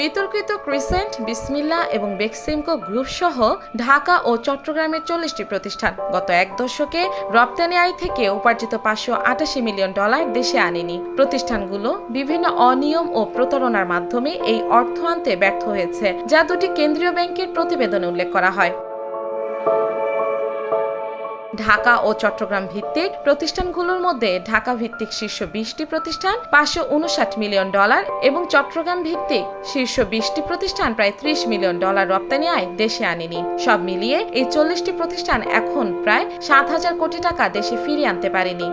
বিতর্কিত ক্রিসেন্ট বিসমিল্লা এবং বেক্সিমকো গ্রুপ সহ ঢাকা ও চট্টগ্রামের চল্লিশটি প্রতিষ্ঠান। গত এক দশকে রপ্তানি আয় থেকে উপার্জিত পাঁচশো আটাশি মিলিয়ন ডলার দেশে আনেনি। প্রতিষ্ঠানগুলো বিভিন্ন অনিয়ম ও প্রতারণার মাধ্যমে এই অর্থ আনতে ব্যর্থ হয়েছে, যা দুটি কেন্দ্রীয় ব্যাংকের প্রতিবেদনে উল্লেখ করা হয়। ঢাকা ও চট্টগ্রাম ভিত্তিক প্রতিষ্ঠানগুলোর মধ্যে ঢাকা ভিত্তিক শীর্ষ বিশটি প্রতিষ্ঠান পাঁচশো উনষাট মিলিয়ন ডলার এবং চট্টগ্রাম ভিত্তিক শীর্ষ বিশটি প্রতিষ্ঠান প্রায় ত্রিশ মিলিয়ন ডলার রপ্তানি আয় দেশে আনেনি। সব মিলিয়ে এই চল্লিশটি প্রতিষ্ঠান এখন প্রায় সাত হাজার কোটি টাকা দেশে ফিরিয়ে আনতে পারেনি।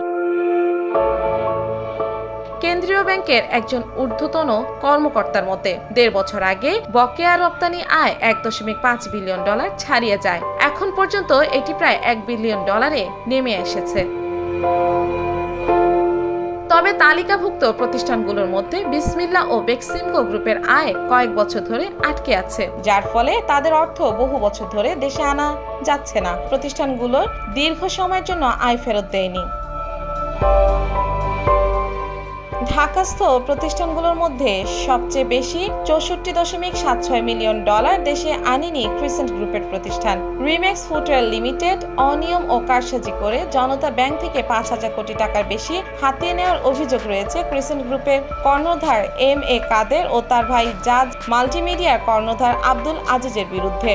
কেন্দ্রীয় ব্যাংকের একজন ঊর্ধ্বতন কর্মকর্তার মতে, দেড় বছর আগে বকেয়া রপ্তানি আয় এক দশমিক পাঁচ বিলিয়ন ডলার ছাড়িয়ে যায়। এখন পর্যন্ত এটি প্রায় এক বিলিয়ন ডলারে নেমে এসেছে। তবে তালিকাভুক্ত প্রতিষ্ঠানগুলোর মধ্যে বিসমিল্লা ও বেক্সিমকো গ্রুপের আয় কয়েক বছর ধরে আটকে আছে, যার ফলে তাদের অর্থ বহু বছর ধরে দেশে আনা যাচ্ছে না। প্রতিষ্ঠানগুলোর দীর্ঘ সময়ের জন্য আয় ফেরত দেয়নি। ঢাকাস্থ প্রতিষ্ঠানগুলোর মধ্যে সবচেয়ে বেশি চৌষট্টি দশমিক সাত ছয় মিলিয়ন ডলার দেশে আনেনি ক্রিসেন্ট গ্রুপের প্রতিষ্ঠান। রিমেক্স ফুটওয়্যার লিমিটেড অনিয়ম ও কারসাজি করে জনতা ব্যাংক থেকে পাঁচ হাজার কোটি টাকার বেশি হাতিয়ে নেওয়ার অভিযোগ রয়েছে ক্রিসেন্ট গ্রুপের কর্ণধার এম এ কাদের ও তার ভাই জাজ মাল্টিমিডিয়ার কর্ণধার আব্দুল আজিজের বিরুদ্ধে।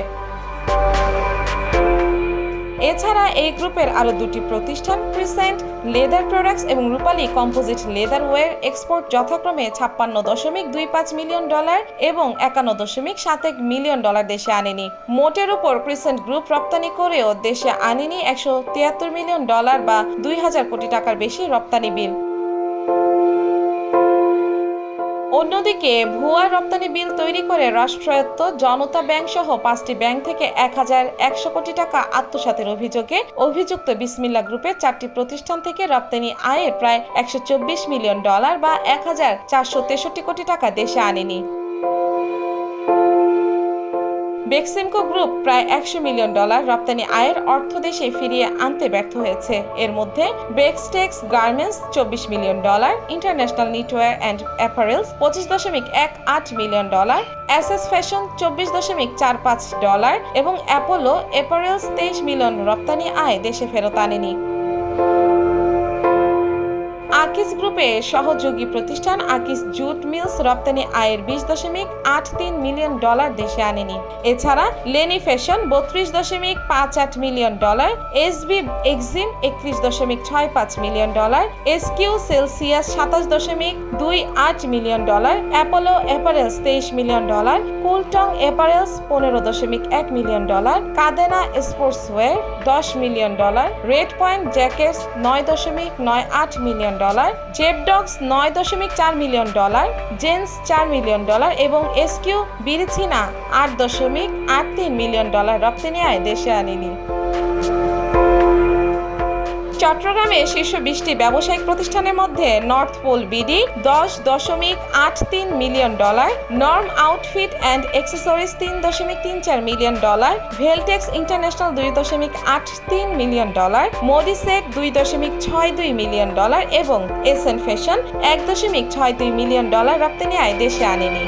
এছাড়া এই গ্রুপের আরও দুটি প্রতিষ্ঠান ক্রিসেন্ট লেদার প্রোডাক্টস এবং Rupali composite leather wear export যথাক্রমে ছাপ্পান্ন দশমিক দুই পাঁচ মিলিয়ন ডলার এবং একান্ন দশমিক সাত এক মিলিয়ন ডলার দেশে আনেনি। মোটের উপর ক্রিসেন্ট গ্রুপ রপ্তানি করেও দেশে আনেনি একশো তিয়াত্তর মিলিয়ন ডলার বা দুই হাজার কোটি টাকার বেশি রপ্তানি বিল। অন্যদিকে ভুয়া রপ্তানি বিল তৈরি করে রাষ্ট্রায়ত্ত জনতা ব্যাংক সহ পাঁচটি ব্যাংক থেকে এক হাজার একশো কোটি টাকা আত্মসাতের অভিযোগে অভিযুক্ত বিসমিল্লা গ্রুপের চারটি প্রতিষ্ঠান থেকে রপ্তানি আয়ের প্রায় একশো চব্বিশ মিলিয়ন ডলার বা এক হাজার চারশো তেষট্টি কোটি টাকা দেশে আনেনি। বেক্সিমকো গ্রুপ প্রায় একশো মিলিয়ন ডলার রপ্তানি আয়ের অর্থ দেশে ফিরিয়ে আনতে ব্যর্থ হয়েছে। এর মধ্যে বেক্সটেক্স গার্মেন্টস চব্বিশ million dollar, international knitwear and apparels পঁচিশ দশমিক এক আট মিলিয়ন ডলার এসএস ফ্যাশন চব্বিশ দশমিক চার পাঁচ ডলার এবং অ্যাপোলো অ্যাপারেলস তেইশ মিলিয়ন রপ্তানি আয় দেশে ফেরত আনেনি। আকিস গ্রুপে সহযোগী প্রতিষ্ঠান আকিস জুট মিলস রপ্তানি আয়ের বিশ দশমিক আট তিন মিলিয়ন ডলার দেশে আনেনি। এছাড়া লেনি ফ্যাশন বত্রিশ দশমিক পাঁচ আট million dollar S B Exim একত্রিশ দশমিক ছয় পাঁচ মিলিয়ন ডলার, এসকিউ সেলসিয়াস সাতাশ দশমিক দুই আট মিলিয়ন ডলার, অ্যাপোলো অ্যাপারেলস তেইশ মিলিয়ন ডলার, কুলটং অ্যাপারেলস পনেরো দশমিক এক মিলিয়ন ডলার, কাদেনা স্পোর্টসওয়্যার দশ million dollar, red point jackets নয় দশমিক নয় আট মিলিয়ন ডলার জেপডগস নয় দশমিক চার মিলিয়ন ডলার জেন্স চার মিলিয়ন ডলার এবং এসকিউ বিরিছিনা আট দশমিক আট তিন মিলিয়ন ডলার রপ্তানি আয় দেশে আনেনি। চট্টগ্রামে শীর্ষ বিশটি ব্যবসায়িক প্রতিষ্ঠানের মধ্যে নর্থ পোল বিডি দশ দশমিক আট তিন million dollar norm outfit and accessories তিন দশমিক তিন চার মিলিয়ন ডলার ভেলটেক্স ইন্টারন্যাশনাল দুই দশমিক আট তিন মিলিয়ন ডলার মোদিসেট দুই দশমিক ছয় দুই মিলিয়ন ডলার এবং এসএন ফ্যাশন এক দশমিক ছয় দুই মিলিয়ন ডলার রপ্তানি আয় দেশে আনেনি।